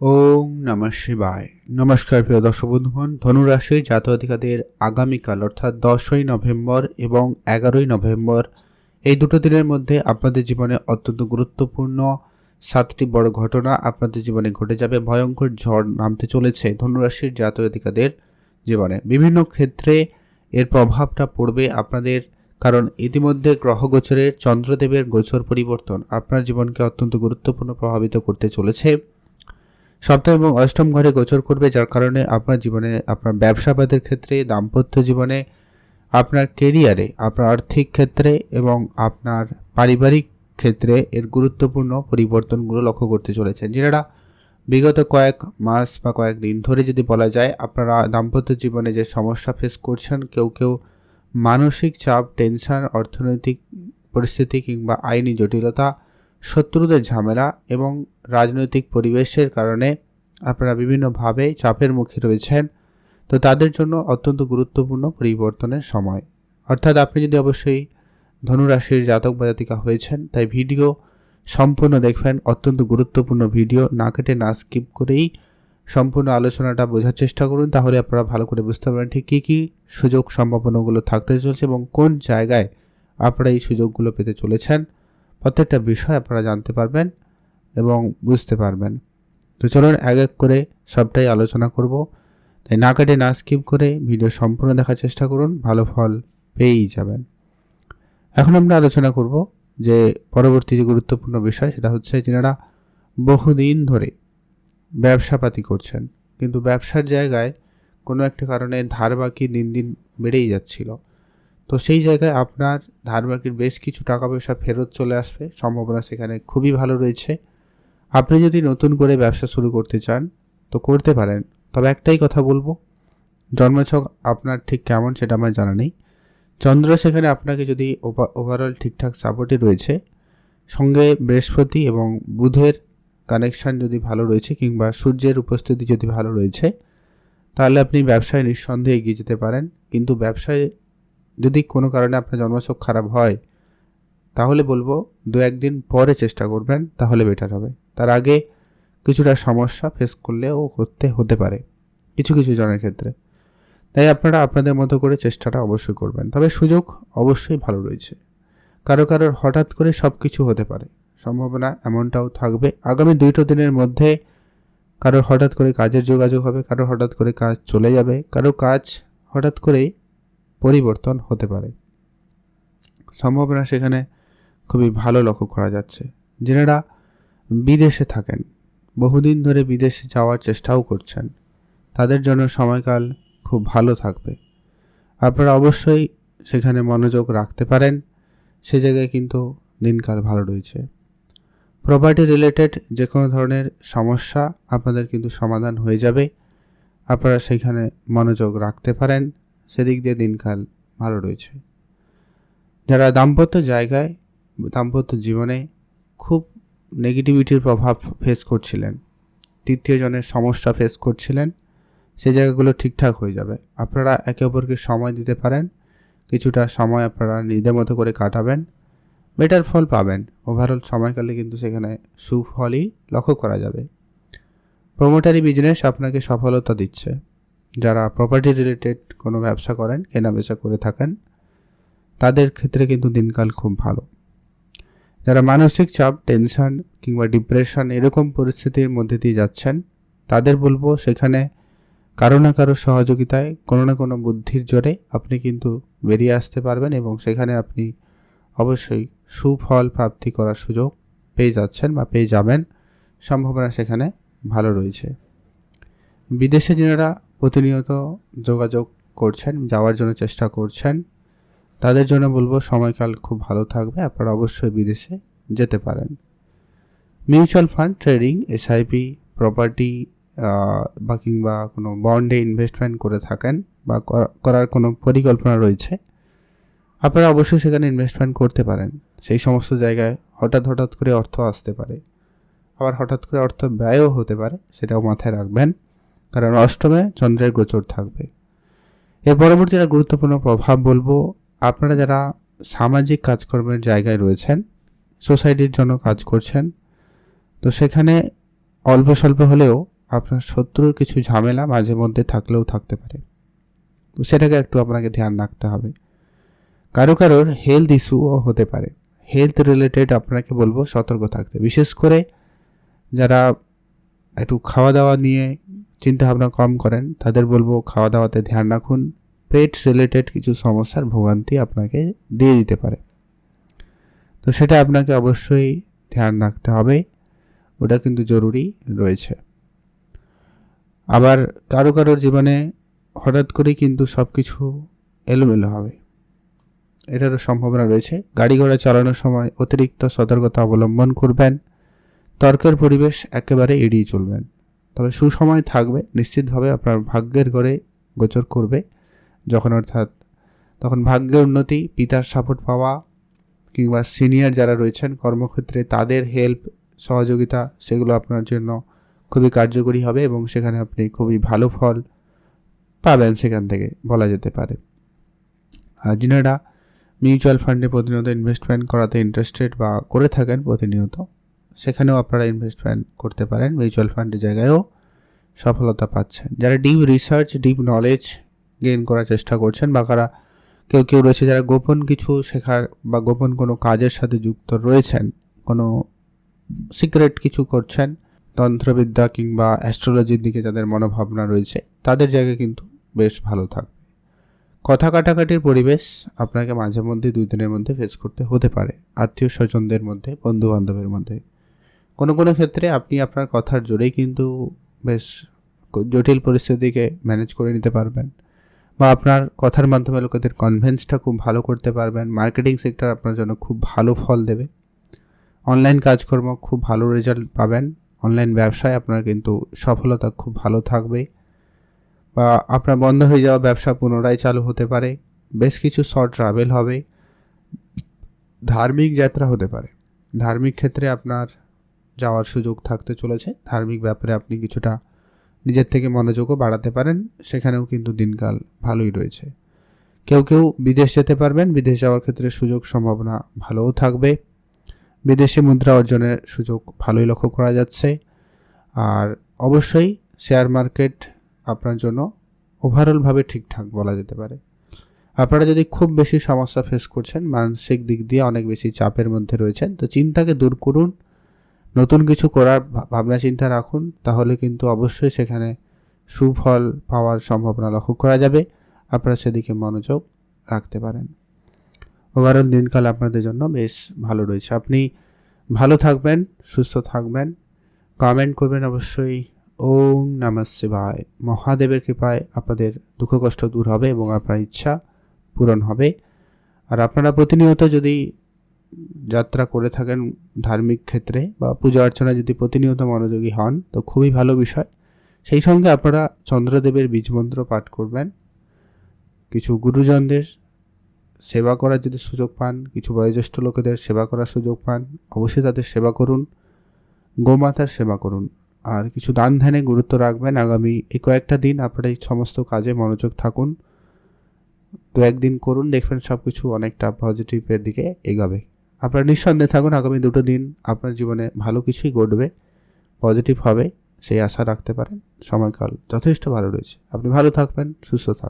ওম নমঃ শিবায়। নমস্কার, প্রিয় দর্শক বন্ধুগণ, ধনুরাশির জাতকাধিকাদের আগামীকাল, অর্থাৎ দশই নভেম্বর এবং এগারোই নভেম্বর, এই দুটো দিনের মধ্যে আপনাদের জীবনে অত্যন্ত গুরুত্বপূর্ণ সাতটি বড় ঘটনা আপনাদের জীবনে ঘটে যাবে। ভয়ঙ্কর ঝড় নামতে চলেছে ধনুরাশির জাতকাধিকাদের জীবনে। বিভিন্ন ক্ষেত্রে এর প্রভাবটা পড়বে আপনাদের, কারণ ইতিমধ্যে গ্রহগোচরের চন্দ্রদেবের গোচর পরিবর্তন আপনার জীবনকে অত্যন্ত গুরুত্বপূর্ণ প্রভাবিত করতে চলেছে। সপ্তম এবং অষ্টম ঘরে গোচর করবে যার কারণে আপনার জীবনে, আপনার ব্যবসাবাদের ক্ষেত্রে, দাম্পত্য জীবনে, আপনার কেরিয়ারে আপনার আর্থিক ক্ষেত্রে এবং আপনার পারিবারিক ক্ষেত্রে এর গুরুত্বপূর্ণ পরিবর্তনগুলো লক্ষ্য করতে চলেছেন। যেটা বিগত কয়েক মাস বা কয়েক দিন ধরে যদি বলা যায়, আপনারা দাম্পত্য জীবনে যে সমস্যা ফেস করছেন, কেউ কেউ মানসিক চাপ টেনশন অর্থনৈতিক পরিস্থিতি কিংবা আইনি জটিলতা শত্রুদের ঝামেলা এবং রাজনৈতিক পরিবেশের কারণে আপনারা বিভিন্নভাবে চাপের মুখে রয়েছেন। তো তাদের জন্য অত্যন্ত গুরুত্বপূর্ণ পরিবর্তনের সময়। অর্থাৎ আপনি যদি অবশ্যই ধনুরাশির জাতক বা জাতিকা হয়েছেন, তাই ভিডিও সম্পূর্ণ দেখবেন। অত্যন্ত গুরুত্বপূর্ণ ভিডিও না কেটে না স্কিপ করেই সম্পূর্ণ আলোচনাটা বোঝার চেষ্টা করুন। তাহলে আপনারা ভালো করে বুঝতে পারবেন ঠিক কী কী সুযোগ সম্ভাবনাগুলো থাকতে চলছে এবং কোন জায়গায় আপনারা এই সুযোগগুলো পেতে চলেছেন। প্রত্যেকটা বিষয় আপনারা জানতে পারবেন এবং বুঝতে পারবেন। তো চলুন এক এক করে সবটাই আলোচনা করব। তাই না কাটে না স্কিপ করে ভিডিও সম্পূর্ণ দেখার চেষ্টা করুন, ভালো ফল পেয়েই যাবেন। এখন আমরা আলোচনা করব যে পরবর্তী যে গুরুত্বপূর্ণ বিষয়, সেটা হচ্ছে যেনারা বহুদিন ধরে ব্যবসাপাতি করছেন। কিন্তু ব্যবসার জায়গায় কোনো একটা কারণে ধার বাকি দিন দিন বেড়েই যাচ্ছিল। তো সেই জায়গায় আপনার ধার বাকির বেশ কিছু টাকা পয়সা ফেরত চলে আসবে। সম্ভাবনা সেখানে খুবই ভালো রয়েছে। আপনি যদি নতুন করে ব্যবসা শুরু করতে চান, তো করতে পারেন। তবে একটাই কথা বলব, জন্মছক আপনার ঠিক কেমন সেটা আমার জানা নেই। চন্দ্র সেখানে আপনাকে যদি ওভারঅল ঠিকঠাক সাপোর্টে রয়েছে, সঙ্গে বৃহস্পতি এবং বুধের কানেকশান যদি ভালো রয়েছে কিংবা সূর্যের উপস্থিতি যদি ভালো রয়েছে, তাহলে আপনি ব্যবসায় নিঃসন্দেহে এগিয়ে যেতে পারেন। কিন্তু ব্যবসায় যদি কোনো কারণে আপনার জন্মছক খারাপ হয়, তাহলে বলব দু একদিন পরে চেষ্টা করবেন, তাহলে বেটার হবে। তার আগে কিছুটা সমস্যা ফেস করলেও করতে হতে পারে, কিছু কিছু জনের ক্ষেত্রে। তাই আপনারা আপনাদের মতো করে চেষ্টাটা অবশ্যই করবেন। তবে সুযোগ অবশ্যই ভালো রয়েছে। কারও কারোর হঠাৎ করে সব কিছু হতে পারে। সম্ভাবনা এমনটাও থাকবে। আগামী দুইটো দিনের মধ্যে কারোর হঠাৎ করে কাজের যোগাযোগ হবে, কারোর হঠাৎ করে কাজ চলে যাবে, কারও কাজ হঠাৎ করেই পরিবর্তন হতে পারে। সম্ভাবনা সেখানে খুবই ভালো লক্ষ্য করা যাচ্ছে। যেনারা বিদেশে থাকেন, বহুদিন ধরে বিদেশে যাওয়ার চেষ্টাও করছেন। তাদের জন্য সময়কাল খুব ভালো থাকবে। আপনারা অবশ্যই সেখানে মনোযোগ রাখতে পারেন, সে জায়গায় কিন্তু দিনকাল ভালো রয়েছে। প্রপার্টি রিলেটেড যে কোনো ধরনের সমস্যা আপনাদের কিন্তু সমাধান হয়ে যাবে। আপনারা সেখানে মনোযোগ রাখতে পারেন। সেদিক দিয়ে দিনকাল ভালো রয়েছে। যারা দাম্পত্য জায়গায়, দাম্পত্য জীবনে খুব নেগেটিভিটির প্রভাব ফেস করছিলেন তৃতীয় জনের সমস্যা ফেস করছিলেন, সে জায়গাগুলো ঠিকঠাক হয়ে যাবে। আপনারা একে অপরকে সময় দিতে পারেন, কিছুটা সময় আপনারা নিজেদের মতো করে কাটাবেন বেটার ফল পাবেন। ওভারঅল সময়কালে কিন্তু সেখানে সুফলই লক্ষ্য করা যাবে। প্রমোটারি বিজনেস আপনাকে সফলতা দিচ্ছে। যারা প্রপার্টি রিলেটেড কোনো ব্যবসা করেন কেনা বেচা করে থাকেন, তাদের ক্ষেত্রে কিন্তু দিনকাল খুব ভালো। যারা মানসিক চাপ টেনশন কিংবা ডিপ্রেশন এরকম পরিস্থিতির মধ্যে দিয়ে যাচ্ছেন, তাদের বলব সেখানে কারও না কারও সহযোগিতায় কোনো না কোনো বুদ্ধির জোরে আপনি কিন্তু বেরিয়ে আসতে পারবেন এবং সেখানে আপনি অবশ্যই সুফল প্রাপ্তি করার সুযোগ পেয়ে যাচ্ছেন বা পেয়ে যাবেন। সম্ভাবনা সেখানে ভালো রয়েছে। বিদেশে যারা প্রতিনিয়ত যোগাযোগ করছেন, যাওয়ার জন্য চেষ্টা করছেন। তাদের জন্য বলব, সময়কাল খুব ভালো থাকবে। আপনারা অবশ্যই বিদেশে যেতে পারেন। Mutual fund trading SIP property বা কিংবা কোনো বন্ডে ইনভেস্টমেন্ট করে থাকেন বা করার কোনো পরিকল্পনা রয়েছে, আপনারা অবশ্যই সেখানে ইনভেস্টমেন্ট করতে পারেন। সেই সমস্ত জায়গায় হঠাৎ হঠাৎ করে অর্থ আসতে পারে। আবার হঠাৎ করে অর্থ ব্যয়ও হতে পারে, সেটাও মাথায় রাখবেন। কারণ অষ্টমে চন্দ্রের গোচর থাকবে। এর পরবর্তী একটা গুরুত্বপূর্ণ প্রভাব বলব, আপনারা যারা সামাজিক কাজকর্মের জায়গায় রয়েছেন, সোসাইটির জন্য কাজ করছেন, তো সেখানে অল্প স্বল্প হলেও আপনার শত্রুর কিছু ঝামেলা মাঝে মধ্যে থাকলেও থাকতে পারে। তো সেটাকে একটু আপনাকে ধ্যান রাখতে হবে। কারও কারোর হেলথ ইস্যুও হতে পারে। হেলথ রিলেটেড আপনাকে বলব সতর্ক থাকতে। বিশেষ করে যারা একটু খাওয়া দাওয়া নিয়ে চিন্তা ভাবনা কম করেন, তাদের বলব খাওয়া দাওয়াতে ধ্যান রাখুন। পেট রিলেটেড কিছু সমস্যার ভোগান্তি আপনাকে দিয়ে দিতে পারে। তো সেটা আপনাকে অবশ্যই ধ্যান রাখতে হবে, ওটা কিন্তু জরুরি রয়েছে। আবার কারও কারোর জীবনে হঠাৎ করেই কিন্তু সব কিছু এলোমেলো হবে। এটারও সম্ভাবনা রয়েছে। গাড়ি ঘোড়া চালানোর সময় অতিরিক্ত সতর্কতা অবলম্বন করবেন, তর্কের পরিবেশ একেবারে এড়িয়ে চলবেন। তবে সুসময় থাকবে, নিশ্চিতভাবে আপনার ভাগ্যের ঘরে গোচর করবে। যখন অর্থাৎ, তখন ভাগ্যের উন্নতি, পিতার সাপোর্ট পাওয়া কিংবা সিনিয়র যারা রয়েছেন কর্মক্ষেত্রে তাদের হেল্প সহযোগিতা, সেগুলো আপনার জন্য খুবই কার্যকরী হবে এবং সেখানে আপনি খুবই ভালো ফল পাবেন সেখান থেকে বলা যেতে পারে। আর যিনারা মিউচুয়াল ফান্ডে প্রতিনিয়ত ইনভেস্টমেন্ট করাতে ইন্টারেস্টেড বা করে থাকেন প্রতিনিয়ত সেখানেও আপনারা ইনভেস্টমেন্ট করতে পারেন। মিউচুয়াল ফান্ডের জায়গায়ও সফলতা পাচ্ছেন। যারা deep research deep knowledge gain করার চেষ্টা করছেন বা কারা কেউ কেউ রয়েছে যারা গোপন কিছু শেখার বা গোপন কোনো কাজের সাথে যুক্ত রয়েছেন, কোনো সিক্রেট কিছু করছেন, তন্ত্রবিদ্যা কিংবা অ্যাস্ট্রোলজির দিকে যাদের মনোভাবনা রয়েছে, তাদের জায়গায় কিন্তু বেশ ভালো থাকবে। কথা কাটাকাটির পরিবেশ আপনাকে মাঝে মধ্যে, দুই দিনের মধ্যে ফেস করতে হতে পারে। আত্মীয় স্বজনদের মধ্যে বন্ধু বান্ধবের মধ্যে। কোনো কোনো ক্ষেত্রে আপনি আপনার কথার জোরেই কিন্তু বেশ জটিল পরিস্থিতিকে ম্যানেজ করে নিতে পারবেন বা আপনার কথার মাধ্যমে লোকেদের কনভেন্সটা খুব ভালো করতে পারবেন। মার্কেটিং সেক্টর আপনার জন্য খুব ভালো ফল দেবে। অনলাইন কাজকর্ম খুব ভালো রেজাল্ট পাবেন। অনলাইন ব্যবসায় আপনার কিন্তু সফলতা খুব ভালো থাকবে বা আপনার বন্ধ হয়ে যাওয়া ব্যবসা পুনরায় চালু হতে পারে। বেশ কিছু শর্ট ট্রাভেল হবে। ধার্মিক যাত্রা হতে পারে। ধার্মিক ক্ষেত্রে আপনার যাওয়ার সুযোগ থাকতে চলেছে। ধার্মিক ব্যাপারে আপনি কিছুটা নিজের থেকে মনোযোগও বাড়াতে পারেন, সেখানেও কিন্তু দিনকাল ভালোই রয়েছে। কেউ কেউ বিদেশ যেতে পারবেন, বিদেশ যাওয়ার ক্ষেত্রে সুযোগ সম্ভাবনা ভালোও থাকবে। বিদেশি মুদ্রা অর্জনের সুযোগ ভালোই লক্ষ্য করা যাচ্ছে। আর অবশ্যই শেয়ার মার্কেট আপনার জন্য ওভারঅলভাবে ঠিকঠাক বলা যেতে পারে। আপনারা যদি খুব বেশি সমস্যা ফেস করছেন, মানসিক দিক দিয়ে অনেক বেশি চাপের মধ্যে রয়েছেন, তো চিন্তাকে দূর করুন। নতুন কিছু করার ভাবনা চিন্তা রাখুন, তাহলে কিন্তু অবশ্যই সেখানে সুফল পাওয়ার সম্ভাবনা লক্ষ্য করা যাবে। আপনারা সেদিকে মনোযোগ রাখতে পারেন। ওভারঅল দিনকাল আপনাদের জন্য বেশ ভালো রয়েছে। আপনি ভালো থাকবেন, সুস্থ থাকবেন। কমেন্ট করবেন অবশ্যই ওম নমঃ শিবায়। মহাদেবের কৃপায় আপনাদের দুঃখ কষ্ট দূর হবে এবং আপনার ইচ্ছা পূরণ হবে। আর আপনারা প্রতিনিয়ত যদি যাত্রা করে থাকেন ধার্মিক ক্ষেত্রে বা পূজা অর্চনায় যদি প্রতিনিয়ত মনোযোগী হন, তো খুবই ভালো বিষয়। সেই সঙ্গে আপনারা চন্দ্রদেবের বীজমন্ত্র পাঠ করবেন। কিছু গুরুজনদের সেবা করার যদি সুযোগ পান, কিছু বয়োজ্যেষ্ঠ লোকেদের সেবা করার সুযোগ পান, অবশ্যই তাদের সেবা করুন। গোমাতার সেবা করুন। আর কিছু দান ধ্যানে গুরুত্ব রাখবেন। আগামী এই কয়েকটা দিন আপনারা এই সমস্ত কাজে মনোযোগ থাকুন। দু একদিন করুন, দেখবেন সব কিছু অনেকটা পজিটিভের দিকে এগাবে। আপনারা নিঃসন্দেহে থাকুন, আগামী দুটো দিন আপনার জীবনে ভালো কিছুই ঘটবে পজিটিভ হবে, সেই আশা রাখতে পারেন। সময়কাল যথেষ্ট ভালো রয়েছে। আপনি ভালো থাকবেন, সুস্থ থাকবেন।